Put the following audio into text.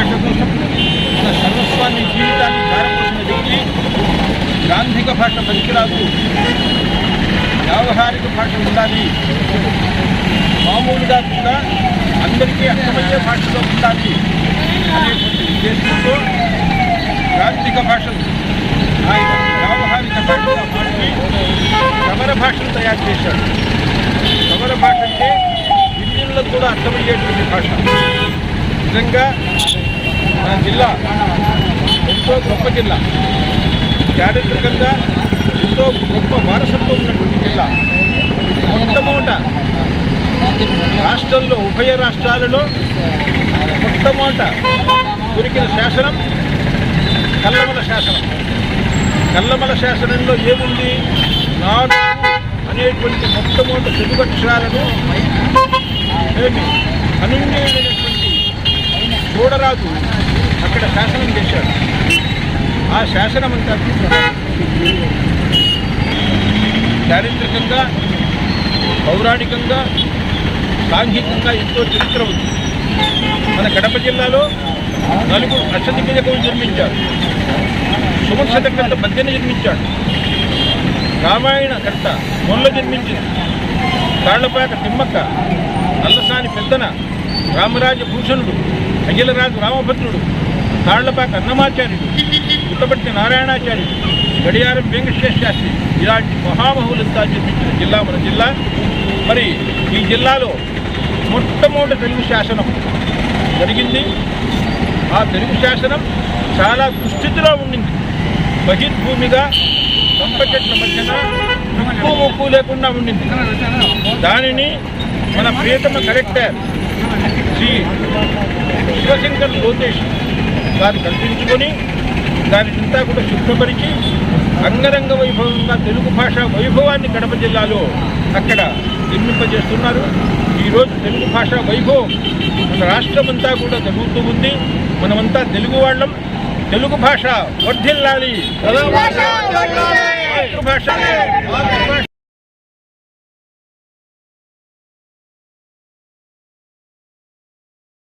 భాష కోసం తన సర్వస్వాన్ని జీవితాన్ని ధారపోసిన వ్యక్తి గాంధిక భాష పనికిరాదు. వ్యావహారిక భాష ఉండాలి. మామూలుగా కూడా అందరికీ అర్థమయ్యే భాషలో ఉండాలి అనేటువంటి ఉద్దేశంతో గాంధిక భాషను ఆయన వ్యావహారిక భాషగా మార్చి సమర భాషను తయారు చేశాడు. సమర భాష అంటే గిరిజనులకు కూడా అర్థమయ్యేటువంటి భాష. నిజంగా మన జిల్లా ఎంతో గొప్ప జిల్లా. చారిత్రకంగా ఎంతో గొప్ప వారసత్వం ఉన్నటువంటి జిల్లా. మొట్టమొదట రాష్ట్రంలో ఉభయ రాష్ట్రాలలో మొట్టమొదట దొరికిన శాసనం కల్లమల శాసనం. కల్లమల శాసనంలో ఏముంది? నాడు అనేటువంటి మొట్టమొదటి తెలుగక్షరాలను ఏమి? అనున్నటువంటి చూడరాజు ఇక్కడ శాసనం చేశాడు ఆ శాసనం అంతా చారిత్రకంగా పౌరాణికంగా సాంఘికంగా ఎంతో చరిత్ర ఉంది. మన కడప జిల్లాలో నలుగురు అక్షదిగ్గజ కవులు జన్మించారు సుమన్ శతకంత మధ్యన జన్మించాడు రామాయణ కర్త మొల్ల నిర్మించింది. తాళ్ళపాక తిమ్మక్క నల్లసాని పెద్దన రామరాజ భూషణుడు అఖిలరాజు రామభద్రుడు తాళ్ళపాక అన్నమాచార్యుడు పుట్టపర్తి నారాయణాచార్యుడు గడియారం వెంకటేశ్వర శాస్త్రి ఇలాంటి మహామహులంతా జన్మించిన జిల్లా మన జిల్లా. మరి ఈ జిల్లాలో మొట్టమొదటి తెలుగు శాసనం జరిగింది. ఆ తెలుగు శాసనం చాలా దుస్థితిలో ఉండింది. బహిర్భూమిగా కంప చెట్ల మధ్యన ముక్కు ముక్కు లేకుండా ఉండింది. దానిని మన ప్రియతమ కలెక్టర్ శ్రీ శివశంకర్ లోకేష్ గారు కల్పించుకొని దానినంతా కూడా శుభ్రపరిచి అంగరంగ వైభవంగా తెలుగు భాష వైభవాన్ని కడప జిల్లాలో అక్కడ నిర్మింపజేస్తున్నారు. ఈరోజు తెలుగు భాష వైభవం మన రాష్ట్రమంతా కూడా జరుగుతూ ఉంది. మనమంతా తెలుగు వాళ్ళం. తెలుగు భాష వర్ధిల్లాలి. మాతృభాష.